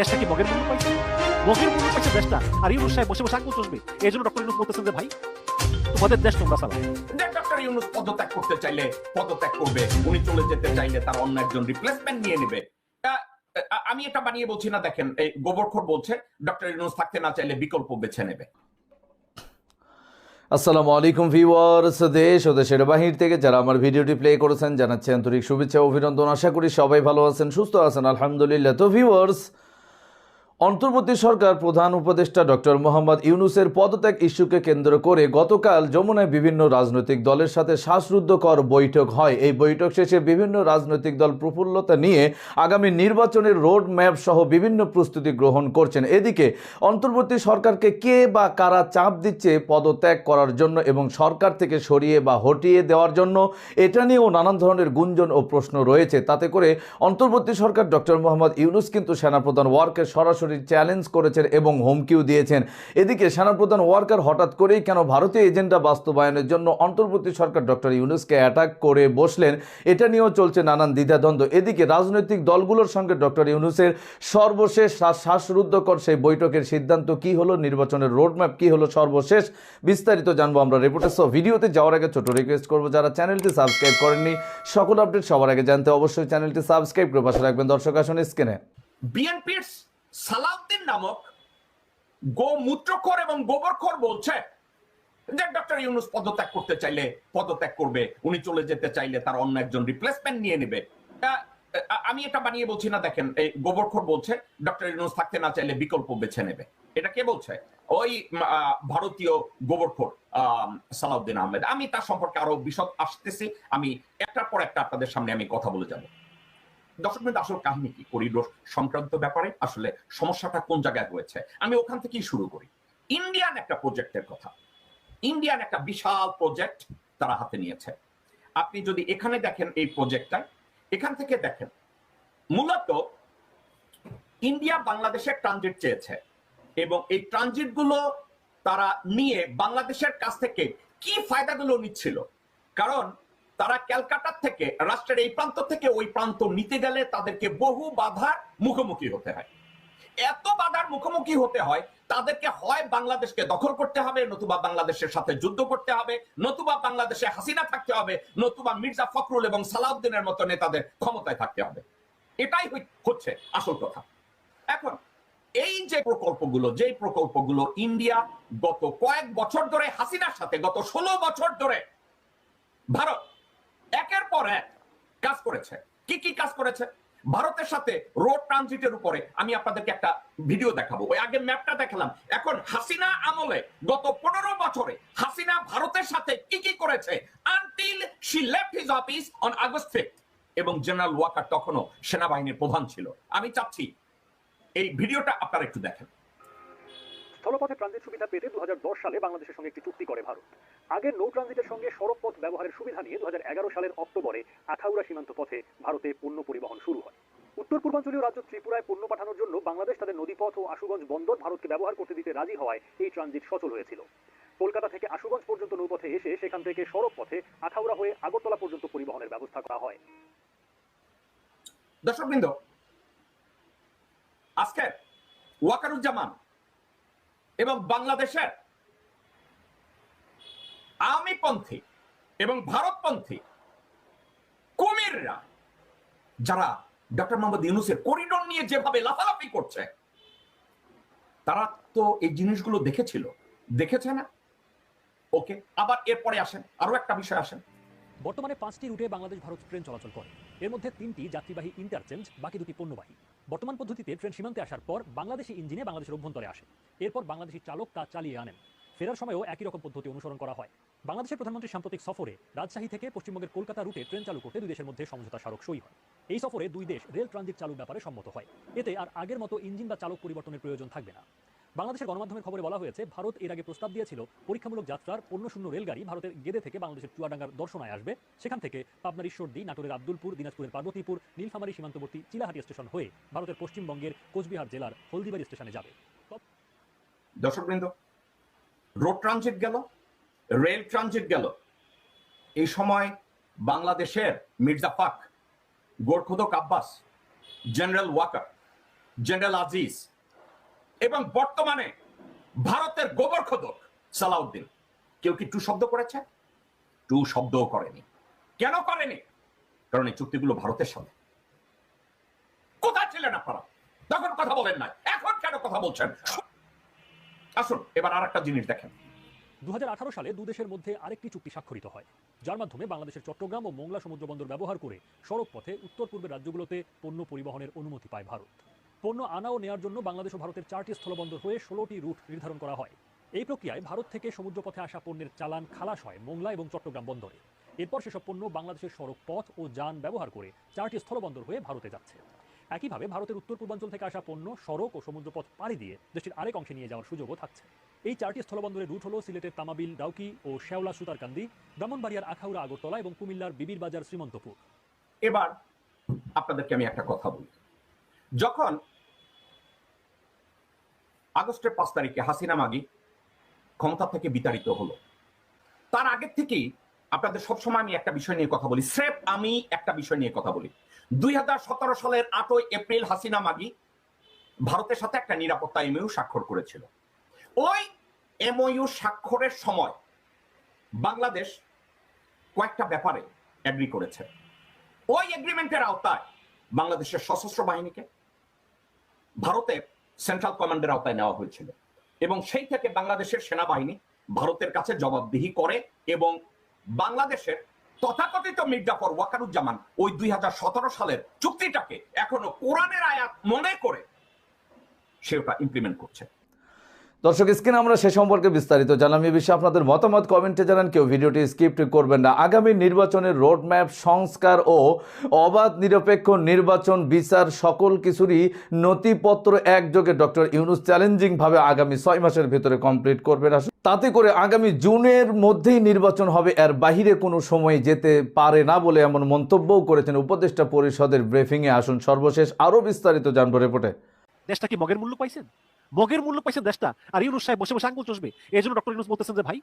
দেশটা কি মগের মূল্য পাইছে? মগের মূল্য পাইছে দেশটা। আর ইউনুস সাহেব বসে বসে আঙ্গুল চষবে। এই জন্য ডক্টর ইউনুস বলতেছেন যে ভাই তোমাদের দেশ তোমরা চালাও। ডক্টর ইউনুস পদত্যাগ করতে চাইলে পদত্যাগ করবে। উনি চলে যেতে চাইলে তার অন্য একজন রিপ্লেসমেন্ট নিয়ে নেবে। আমি এটা বানিয়ে বলছি না দেখেন এই গোবরখোর বলছে ডক্টর ইউনুস থাকতে না চাইলে বিকল্প বেছে নেবে। আসসালামু আলাইকুম ভিউয়ার্স দেশ ও দেশের বাহির থেকে যারা আমার ভিডিওটি প্লে করেছেন জানাচ্ছি আন্তরিক শুভেচ্ছা অভিনন্দন। আশা করি সবাই ভালো আছেন সুস্থ আছেন আলহামদুলিল্লাহ। তো ভিউয়ার্স অন্তর্বর্তী সরকার প্রধান উপদেষ্টা ডক্টর মোহাম্মদ ইউনুসের পদত্যাগ ইস্যুকে কেন্দ্র করে গতকাল যমুনায় বিভিন্ন রাজনৈতিক দলের সাথে শ্বাসরুদ্ধকর বৈঠক হয়। এই বৈঠক শেষে বিভিন্ন রাজনৈতিক দল প্রফুল্লতা নিয়ে আগামী নির্বাচনের রোড ম্যাপ সহ বিভিন্ন প্রস্তুতি গ্রহণ করছেন। এদিকে অন্তর্বর্তী সরকারকে কে বা কারা চাপ দিচ্ছে পদত্যাগ করার জন্য এবং সরকার থেকে সরিয়ে বা হটিয়ে দেওয়ার জন্য, এটা নিয়েও নানান ধরনের গুঞ্জন ও প্রশ্ন রয়েছে। তাতে করে অন্তর্বর্তী সরকার ডক্টর মোহাম্মদ ইউনুস কিন্তু সেনাপ্রধান ওয়ার্কের সরাসরি চ্যালেঞ্জ করেছেন এবং হুমকিও দিয়েছেন। এদিকে সেনাপ্রধান ওয়ার্কার হঠাৎ করেই কেন ভারতীয় এজেন্ডা বাস্তবায়নের জন্য অন্তর্বর্তী সরকার ডক্টর ইউনুসকে অ্যাটাক করে বসলেন, এটা নিয়েও চলছে নানান দ্বিধাদ্বন্দ্ব। এদিকে রাজনৈতিক দলগুলোর সঙ্গে ডক্টর ইউনুসের সর্বশেষ শ্বাস- শ্বাসরুদ্ধকর সেই বৈঠকের সিদ্ধান্ত কি হলো, নির্বাচনের রোডম্যাপ কি হলো সর্বশেষ, বিস্তারিত জানব আমরা রিপোর্টার সহ। ভিডিওতে যাওয়ার আগে ছোট রিকোয়েস্ট করব, যারা চ্যানেলটি সাবস্ক্রাইব করেননি, সকল আপডেট সবার আগে জানতে অবশ্যই চ্যানেলটি সাবস্ক্রাইব করে পাশে রাখবেন। দর্শক আসুন স্ক্রিনে বিএনপির সালাউদ্দিন নামক গোমূত্রখোর এবং গোবরখোর বলছে যে ডক্টর ইউনুস পদত্যাগ করতে চাইলে পদত্যাগ করবে। উনি চলে যেতে চাইলে তার অন্য একজন রিপ্লেসমেন্ট নিয়ে নেবে। আমি এটা বানিয়ে বলছি না, দেখেন, এই গোবরখোর বলছে ডক্টর ইউনুস থাকতে না চাইলে বিকল্প বেছে নেবে। এটা কে বলছে? ওই ভারতীয় গোবরখোর সালাউদ্দিন আহমেদ। আমি তার সম্পর্কে আরও বিশদ আসতেছি। আমি একটার পর একটা আপনাদের সামনে আমি কথা বলে যাব। দর্শক আসল কাহিনী কি? করিডোর সংক্রান্ত ব্যাপারে? আসলে সমস্যাটা কোন জায়গায় রয়েছে? আমি ওখান থেকেই শুরু করি। ইন্ডিয়ান একটা প্রজেক্টের কথা। ইন্ডিয়ান একটা বিশাল প্রজেক্ট তারা হাতে নিয়েছে। আপনি যদি এখানে দেখেন এই প্রজেক্টটা এখান থেকে দেখেন, মূলত ইন্ডিয়া বাংলাদেশের ট্রানজিট চেয়েছে এবং এই ট্রানজিটগুলো তারা নিয়ে বাংলাদেশের কাছ থেকে কি ফায়দাগুলো নিচ্ছিল? কারণ তারা ক্যালকাটার থেকে, রাষ্ট্রের এই প্রান্ত থেকে ওই প্রান্ত নিতে গেলে তাদেরকে বহু বাধার মুখোমুখি হতে হয়। এত বাধার মুখোমুখি হতে হয়, তাদেরকে হয় বাংলাদেশকে দখল করতে হবে, নতুবা বাংলাদেশের সাথে যুদ্ধ করতে হবে, নতুবা বাংলাদেশে হাসিনা থাকতে হবে, নতুবা মির্জা ফখরুল এবং সালাউদ্দিনের মতো নেতাদের ক্ষমতায় থাকতে হবে। এটাই হচ্ছে আসল কথা। এখন, এই যে প্রকল্পগুলো যে প্রকল্পগুলো ইন্ডিয়া গত কয়েক বছর ধরে, হাসিনার সাথে গত ষোলো বছর ধরে, ভারত একের পর এক কাজ করেছে। কি কি কাজ করেছে? ভারতের সাথে রোড ট্রানজিটের উপরে আমি আপনাদেরকে একটা ভিডিও দেখাবো। ওই আগে ম্যাপটা দেখালাম। এখন হাসিনা আমলে গত পনেরো বছরে হাসিনা ভারতের সাথে কি কি করেছে? Until she left his office on August fifth এবং জেনারেল ওয়াকার তখনও সেনাবাহিনীর প্রধান ছিল। আমি চাচ্ছি এই ভিডিওটা আপনারা একটু দেখেন। স্থলপথে ট্রানজিট সুবিধা পেতে দু সালে বাংলাদেশের সঙ্গে একটি চুক্তি করে ভারত। আগে নৌ ট্রানজিটের সঙ্গে সড়ক পথ ব্যবহারের সুবিধা নিয়ে দু সালের অক্টোবরে আখাউড়া সীমান্ত পথে ভারতে পণ্য পরিবহন শুরু হয়। উত্তর পূর্বাঞ্চলীয় রাজ্য ত্রিপুরায় পণ্য পাঠানোর জন্য বাংলাদেশ তাদের নদীপথ ও আশুগঞ্জ বন্দর ভারতকে ব্যবহার করতে দিতে রাজি হওয়ায় এই ট্রানজিট সচল হয়েছিল। কলকাতা থেকে আশুগঞ্জ পর্যন্ত নৌপথে এসে সেখান থেকে সড়ক পথে আখাউড়া হয়ে আগরতলা পর্যন্ত পরিবহনের ব্যবস্থা করা হয়। দর্শকবৃন্দ আজকে ওয়াকারুজ্জামান এবং বাংলাদেশের আওয়ামীপন্থী এবং ভারতপন্থী কুমিররা, যারা ডক্টর মোহাম্মদ ইউনুসের করিডোর নিয়ে যেভাবে লাফালাফি করছে, তারা তো এই জিনিসগুলো দেখেছিল। দেখেছে না? ওকে, আবার এরপরে আসেন, আরও একটা বিষয় আসেন। বর্তমানে পাঁচটি রুটে বাংলাদেশ ভারত ট্রেন চলাচল করে। এর মধ্যে তিনটি যাত্রীবাহী ইন্টারচেঞ্জ বাকি দুটি পণ্যবাহী। বর্তমান পদ্ধতিতে ট্রেন সীমান্তে আসার পর বাংলাদেশি ইঞ্জিনে বাংলাদেশের অভ্যন্তরে আসে। এরপর বাংলাদেশি চালক তা চালিয়ে আনেন। ফেরার সময়ও একই রকম পদ্ধতি অনুসরণ করা হয়। বাংলাদেশের প্রধানমন্ত্রী সাম্প্রতিক সফরে রাজশাহী থেকে পশ্চিমবঙ্গের কলকাতা রুটে ট্রেন চালু করতে দুই দেশের মধ্যে সমঝোতা স্মারক সই হয়। এই সফরে দুই দেশ রেল ট্রানজিট চালুর ব্যাপারে সম্মত হয়। এতে আর আগের মতো ইঞ্জিন বা চালক পরিবর্তনের প্রয়োজন থাকবে না। বাংলাদেশের গণমাধ্যমের খবরে বলা হয়েছে, ভারত এর আগে প্রস্তাব দিয়েছিল, পরীক্ষামূলক যাত্রার পণ্য পণ্যশূন্য রেলগাড়ি ভারতের গেদে থেকে বাংলাদেশের চুয়াডাঙ্গার দর্শনায় আসবে। সেখান থেকে পাবনার ঈশ্বরদী, নাটোরের আব্দুলপুর, দিনাজপুরের পার্বতীপুর, নীলফামারী সীমান্তবর্তী চিলাহাটি স্টেশন হয়ে ভারতের পশ্চিমবঙ্গের কোচবিহার জেলার হলদিবাড়ি স্টেশনে যাবে। দর্শকবৃন্দ, রোড ট্রানজিট গেল, রেল ট্রানজিট গেল। এই সময় বাংলাদেশের মির্জা পাক গোরখোদক আব্বাস, জেনারেল ওয়াকার, জেনারেল আজিজ এবং বর্তমানে ভারতের গোবর খোদক সালাউদ্দিন। কেউ কি টু শব্দ করেছে? টু শব্দও করেনি। কেন করেনি? কারণ এই চুক্তিগুলো ভারতের সাথে। কোথায় ছিলেন আপনারা? তখন কথা বলেন না এখন কেন কথা বলছেন? আসুন, এবার আর একটা জিনিস দেখেন। দু হাজার আঠারো সালে দু দেশের মধ্যে আরেকটি চুক্তি স্বাক্ষরিত হয়, যার মাধ্যমে বাংলাদেশের চট্টগ্রাম ও মোংলা সমুদ্র বন্দর ব্যবহার করে সড়ক পথে উত্তর পূর্বের রাজ্যগুলোতে পণ্য পরিবহনের অনুমতি পায় ভারত। পণ্য আনা ও নেওয়ার জন্য বাংলাদেশ ও ভারতের চারটি স্থলবন্দর হয়ে ষোলোটি রুট নির্ধারণ করা হয়। এই প্রক্রিয়ায় ভারত থেকে সমুদ্রপথে আসা পণ্যের চালান খালাস হয় মোংলা এবং চট্টগ্রাম বন্দরে। এরপর সেসব পণ্য বাংলাদেশের সড়ক পথ ও যান ব্যবহার করে চারটি স্থলবন্দর হয়ে ভারতে যাচ্ছে। একইভাবে ভারতের উত্তর পূর্বাঞ্চল থেকে আসা পণ্য, সড়ক ও সমুদ্রপথ পাড়ি দিয়ে দেশটির আরেক অংশে নিয়ে যাওয়ার সুযোগও থাকছে। এই চারটি স্থলবন্দরের রুট হল সিলেটের তামাবিল ডাউকি ও শেওলা সুতারকান্দি, ব্রাহ্মণবাড়িয়ার আখাউড়া, আগরতলা এবং কুমিল্লার বিবির বাজার শ্রীমন্তপুর। এবার আপনাদেরকে আমি একটা কথা বলি। যখন আগস্টের পাঁচ তারিখে হাসিনা মাগি ক্ষমতা থেকে বিতাড়িত হলো। তার আগের থেকেই আপনাদের সবসময় আমি একটা বিষয় নিয়ে কথা বলি, স্রেফ আমি একটা বিষয় নিয়ে কথা বলি। দুই হাজার সতেরো সালের আটই এপ্রিল হাসিনা মাগি ভারতের সাথে একটা নিরাপত্তা এমইউ স্বাক্ষর করেছিল। ওই এমইউ স্বাক্ষরের সময় বাংলাদেশ কয়েকটা ব্যাপারে এগ্রি করেছে। ওই এগ্রিমেন্টের আওতায় বাংলাদেশের সশস্ত্র বাহিনীকে, ভারতের সেন্ট্রাল কমান্ডের আওতায় নেওয়া হয়েছিল। এবং সেই থেকে বাংলাদেশের সেনাবাহিনী ভারতের কাছে জবাবদিহি করে এবং বাংলাদেশের তথাকথিত মির্জাফর ওয়াকারুজ্জামান ওই দুই হাজার সতেরো সালের চুক্তিটাকে এখনও কোরআনের আয়াত মনে করে সে ওটা ইমপ্লিমেন্ট করছে। দর্শক, স্ক্রিনে আমরা সে সম্পর্কে বিস্তারিত জানাম এ বিষয়ে আপনাদের মতামত কমেন্টে জানান, কেউ ভিডিওটি স্কিপ করবেন না। আগামী নির্বাচনের রোডম্যাপ, সংস্কার ও অবাধ নিরপেক্ষ নির্বাচন বিচার সকল কিছুরই নথিপত্র একযোগে ডক্টর ইউনুস চ্যালেঞ্জিংভাবে আগামী ছয় মাসের ভিতরে কমপ্লিট করবেন। তাতে করে আগামী জুনের মধ্যেই নির্বাচন হবে, এর বাহিরে কোনো সময় যেতে পারে না বলে এমন মন্তব্যও করেছেন উপদেষ্টা পরিষদের ব্রিফিংয়ে। আসুন, সর্বশেষ আরও বিস্তারিত জানব রিপোর্টে। দেশটা কি মগের মূল্য পাইছেন? মগের মূল্য পাইছেন দেশটা। আর ইউনুস সাহেব বসে বসে আঙ্গুল চষবে। এই জন্য ডক্টর ইউনুস বলতেছেন যে, ভাই,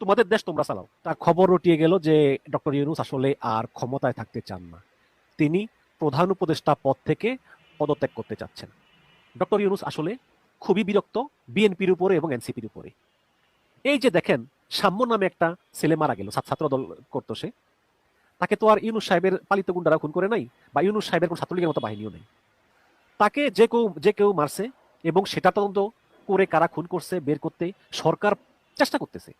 তোমাদের দেশ তোমরা চালাও। তার খবর রটিয়ে গেল যে, ডক্টর ইউনুস আসলে আর ক্ষমতায় থাকতে চান না। তিনি প্রধান উপদেষ্টা পদ থেকে পদত্যাগ করতে চাচ্ছেন। ডক্টর ইউনুস আসলে খুবই বিরক্ত বিএনপির উপরে এবং এনসিপির উপরে। এই যে দেখেন, সাম্য নামে একটা ছেলে মারা গেল, ছাত্র দল করতো সে। তাকে তো আর ইউনুস সাহেবের পালিত গুন্ডারা খুন করে নাই, বা ইউনুস সাহেবের কোন ছাত্রলীগের মতো বাহিনীও নেই। তাকে যে কেউ যে কেউ মারছে এবং সেটা তদন্ত করে কারা খুন করছে, বের করতে সরকার চেষ্টা করতেছে।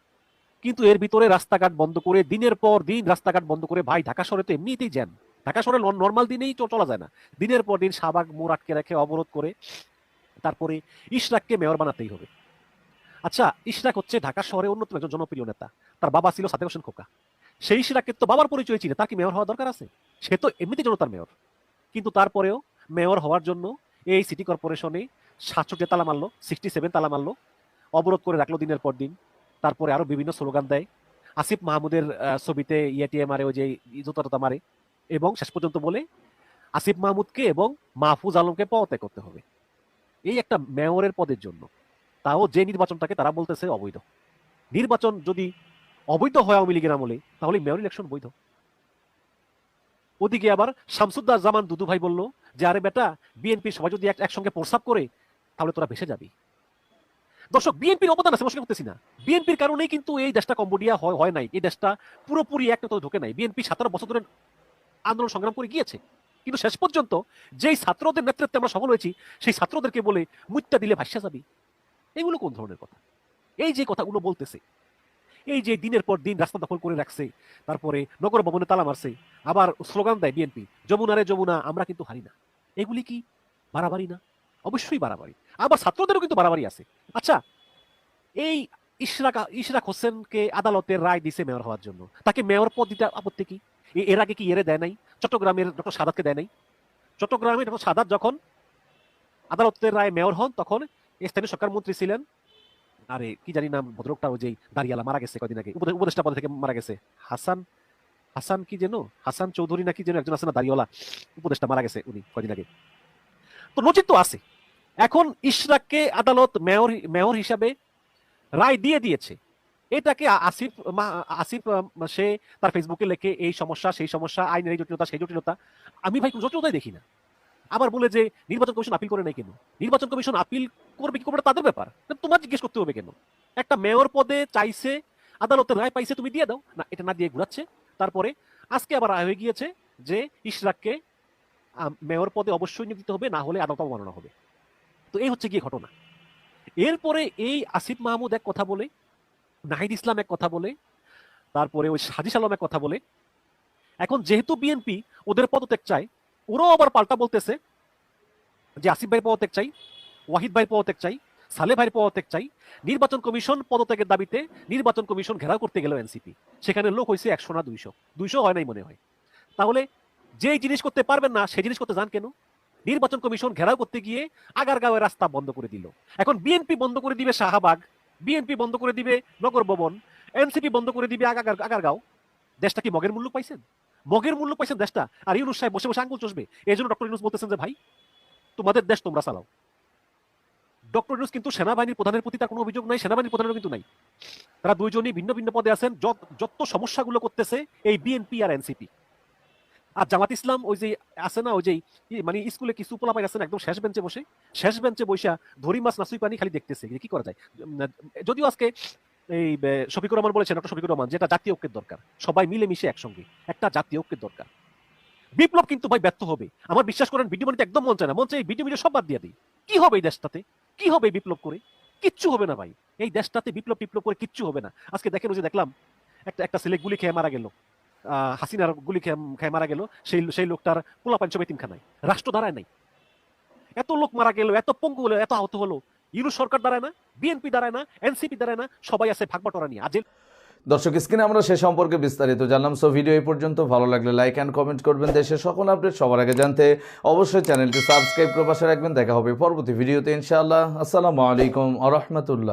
কিন্তু এর ভিতরে রাস্তাঘাট বন্ধ করে দিনের পর দিন রাস্তাঘাট বন্ধ করে, ভাই, ঢাকা শহরে তো এমনিতেই জ্যাম। ঢাকা শহরে নর্মাল দিনেই চলা যায় না। দিনের পর দিন শাহবাগ, মোড় আটকে রেখে অবরোধ করে তারপরে ইশরাককে মেয়র বানাতেই হবে। আচ্ছা ইশরাক হচ্ছে ঢাকা শহরে অন্যতম একজন জনপ্রিয় নেতা। তার বাবা ছিল সাদেক হোসেন খোকা। সেই ইশরাকের তো বাবার পরিচয় ছিল তার কি মেয়র হওয়া দরকার আছে? সে তো এমনিতে জনতার মেয়র। কিন্তু তারপরেও মেয়র হওয়ার জন্য এই সিটি কর্পোরেশনে সাতষট্টি তালা মারলো সিক্সটি সেভেন তালা মারলো, অবরোধ করে রাখল দিনের পর দিন। তারপরে আরও বিভিন্ন স্লোগান দেয়। আসিফ মাহমুদের ছবিতে ইয়েটিএ মারে, ওই যে জুতা মারে। এবং শেষ পর্যন্ত বলে, আসিফ মাহমুদকে এবং মাহফুজ আলমকে পদত্যাগ করতে হবে। এই একটা মেয়রের পদের জন্য। তাও যে নির্বাচনটাকে তারা বলতেছে অবৈধ। নির্বাচন যদি অবৈধ হয় আওয়ামী লীগের আমলে, তাহলে মেয়র ইলেকশন বৈধ। ওদিকে আবার শামসুদ্দার জামান দুদু ভাই বলল যে, আরে বেটা বিএনপি সবাই যদি এক- একসঙ্গে প্রস্তাব করে তাহলে তোরা ভেসে যাবি। দর্শক, বিএনপির অবদান আছে মনে করতেছি না। বিএনপির কারণেই কিন্তু এই দেশটা কম্বোডিয়া হয় হয় নাই। এই দেশটা পুরোপুরি এক তো ঢোকে নাই। বিএনপি সতেরো বছর ধরে আন্দোলন সংগ্রাম করে গিয়েছে। কিন্তু শেষ পর্যন্ত যেই ছাত্রদের নেতৃত্বে আমরা সফল হয়েছি, সেই ছাত্রদেরকে বলে মুত্যা দিলে ভাষ্যা যাবি। এগুলো কোন ধরনের কথা? এই যে কথাগুলো বলতেছে, এই যে দিনের পর দিন রাস্তা দখল করে রাখছে, তারপরে নগর ভবনে তালা মারছে, আবার স্লোগান দেয় বিএনপি, যমুনারে যমুনা, আমরা কিন্তু হারি না। এগুলি কি বাড়াবাড়ি না? অবশ্যই বাড়াবাড়ি। আবার ছাত্রদেরও কিন্তু বাড়াবাড়ি আছে। আচ্ছা এই ইশরাক ইশরাক হোসেনকে আদালতের রায় দিছে মেয়র হওয়ার জন্য। তাকে মেয়র পদ দিতে আপত্তি কি? এর আগে কি এরে দেয় নাই? চট্টগ্রামের ডক্টর সাদাতকে দেয় নাই? চট্টগ্রামের ডক্টর সাদাত যখন আদালতের রায় মেয়র হন, তখন স্থানীয় সরকার মন্ত্রী ছিলেন। আরে, কি জানি নাম ভদ্রকটা ওই যে দাঁড়িয়ালা মারা গেছে কদিন আগে। উপদেষ্টা পদ থেকে মারা গেছে। হাসান হাসান কি যেন? হাসান চৌধুরী নাকি যেন একজন আছে না, দাঁড়িওয়ালা উপদেষ্টা মারা গেছে উনি কদিন আগে। তো নজির তো আছে। এখন ইশরাককে আদালত মেয়র মেয়র হিসাবে রায় দিয়ে দিয়েছে। এটাকে আসিফ আসিফ সে তার ফেসবুকে লেখে, এই সমস্যা, সেই সমস্যা, আইনের এই জটিলতা, সেই জটিলতা। আমি ভাই জটিলতাই দেখি না। আবার বলে যে, নির্বাচন কমিশন আপিল করে নাই কেন? নির্বাচন কমিশন আপিল করবে কি করবে তাদের ব্যাপার। তোমার জিজ্ঞেস করতে হবে কেন? একটা মেয়র পদে চাইছে আদালতের রায় পাইছে, তুমি দিয়ে দাও। না, এটা না দিয়ে ঘুরাচ্ছে। তারপরে আজকে আবার রায় হয়ে গিয়েছে যে, ইশরাককে মেয়র পদে অবশ্যই নিয়োগ দিতে হবে, না হলে আদালত অবমাননা হবে। তো এই হচ্ছে গিয়ে ঘটনা। এরপরে এই আসিফ মাহমুদ এক কথা বলে, নাহিদ ইসলাম এক কথা বলে, তারপরে ওই সাজিস আলম এক কথা বলে। এখন যেহেতু বিএনপি ওদের পদত্যাগ চায়, ওরাও আবার পাল্টা বলতেছে যে আসিফ ভাইয়ের পদত্যাগ চাই, ওয়াহিদ ভাইয়ের পদত্যাগ চাই সালে ভাইয়ের পদত্যাগ চাই। নির্বাচন কমিশন পদত্যাগের দাবিতে নির্বাচন কমিশন ঘেরাও করতে গেল এনসিপি। সেখানে লোক হয়েছে একশো না দুইশো। দুইশো হয় নাই মনে হয়। তাহলে যে জিনিস করতে পারবেন না, সেই জিনিস করতে যান কেন? নির্বাচন কমিশন ঘেরাও করতে গিয়ে আগারগাঁওয়ের রাস্তা বন্ধ করে দিল। এখন বিএনপি বন্ধ করে দিবে শাহবাগ, বিএনপি বন্ধ করে দিবে নগর ভবন, এনসিপি বন্ধ করে দিবে আগার আগারগাঁও। দেশটা কি মগের মূল্য পাইছেন? মগের মূল্য পাইছেন দেশটা? আর ইউনুস সাহেব বসে বসে আঙ্গুল চষবে। এই জন্য ডক্টর ইউনুস বলতেছেন যে, ভাই, তোমাদের দেশ তোমরা চালাও। ডক্টর ইউনুস কিন্তু সেনাবাহিনীর প্রধানের প্রতি তার কোনো অভিযোগ নাই, সেনাবাহিনীর প্রধানের কিন্তু নাই। তারা দুইজনই ভিন্ন ভিন্ন পদে আছেন। যত যত সমস্যাগুলো করতেছে এই বিএনপি আর এনসিপি। আর জামাত ইসলাম ওই যে আছে না, ওই যে মানে স্কুলে কিছু পোলাপাই আছেন একদম শেষ বেঞ্চে বসে, শেষ বেঞ্চে বসে ধরি মাছ, নাসুই পানি খালি দেখতেছে কি করা যায়? যদিও আজকে এই শফিকুর রহমান বলেছেন, ডক্টর শফিকুর রহমান যেটা জাতীয় ঐক্যের দরকার, সবাই মিলে মিশে একসঙ্গে, একটা জাতীয় ঐক্যের দরকার। বিপ্লব কিন্তু ভাই ব্যর্থ হবে। আমার বিশ্বাস করেন, ভিডিও বানিতে একদম মন চায় না, মন চাই ভিডিও ভিডিও সব বাদ দিয়ে দিই। কি হবে এই দেশটাতে? কি হবে বিপ্লব করে? কিচ্ছু হবে না ভাই। এই দেশটাতে বিপ্লব বিপ্লব করে কিচ্ছু হবে না। আজকে দেখেন ওই যে দেখলাম, একটা একটা ছেলে গুলি খেয়ে মারা গেল। হাসিনার গুলি খেয়ে মারা গেল, সেই সেই লোকটার পোলা পাঞ্চম এতিমখানায় রাষ্ট্র দাঁড়ায় নাই। এত লোক মারা গেল, এত পঙ্গু হলো, এত আহত হলো। ইউরো সরকার দাঁড়ায় না, বিএনপি দাঁড়ায় না, এনসিপি দাঁড়ায় না, সবাই আছে ভাগবাটোরা নিয়ে। আজ দর্শক, স্ক্রিনে আমরা সে সম্পর্কে বিস্তারিত জানলাম। সো ভিডিও এই পর্যন্ত, ভালো লাগলে লাইক অ্যান্ড কমেন্ট করবেন। দেশের সকল আপডেট সবার আগে জানতে অবশ্যই চ্যানেলটি সাবস্ক্রাইব করে পাশে রাখবেন। দেখা হবে পরবর্তী ভিডিওতে ইনশাআল্লাহ। আসসালামু আলাইকুম আ রহমতুল্লাহ।